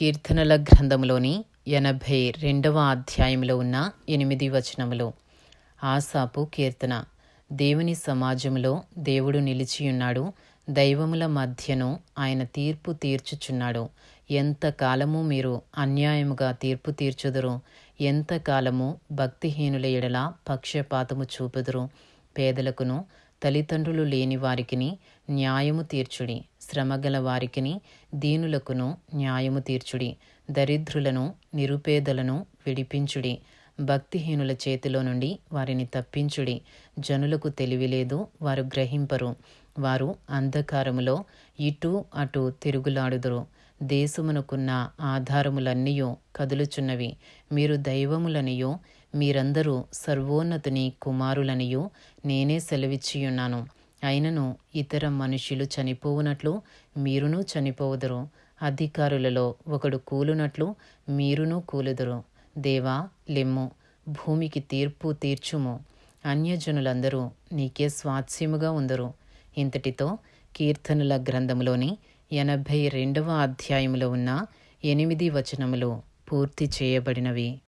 కీర్తనల గ్రంథములోని ఎనభై రెండవ అధ్యాయంలో ఉన్న ఎనిమిది వచనములు. ఆసాపు కీర్తన. దేవుని సమాజములో దేవుడు నిలిచియున్నాడు. దైవముల మధ్యను ఆయన తీర్పు తీర్చుచున్నాడు. ఎంతకాలము మీరు అన్యాయముగా తీర్పు తీర్చుదురు? ఎంతకాలము భక్తిహీనుల ఎడల పక్షపాతము చూపుదురు? పేదలకును తల్లిదండ్రులు లేని వారికిని న్యాయము తీర్చుడి. శ్రమగల వారికిని దీనులకును న్యాయము తీర్చుడి. దరిద్రులను నిరుపేదలను విడిపించుడి. భక్తిహీనుల చేతిలో నుండి వారిని తప్పించుడి. జనులకు తెలివిలేదు వారు గ్రహింపరు. వారు అంధకారములో ఇటు అటు తిరుగులాడుదురు. దేశమునకున్న ఆధారములన్నీయో కదులుచున్నవి. మీరు దైవములనియో మీరందరూ సర్వోన్నతుని కుమారులనియో నేనే సెలవిచ్చియున్నాను. అయినను ఇతర మనుషులు చనిపోవునట్లు మీరును చనిపోవుదురు. అధికారులలో ఒకడు కూలునట్లు మీరును కూలుదురు. దేవా లెమ్ము భూమికి తీర్పు తీర్చుము. అన్యజనులందరూ నీకే స్వాస్యముగా ఉందరు. ఇంతటితో కీర్తనల గ్రంథములోని ఎనభై రెండవ అధ్యాయములో ఉన్న ఎనిమిది వచనములు పూర్తి చేయబడినవి.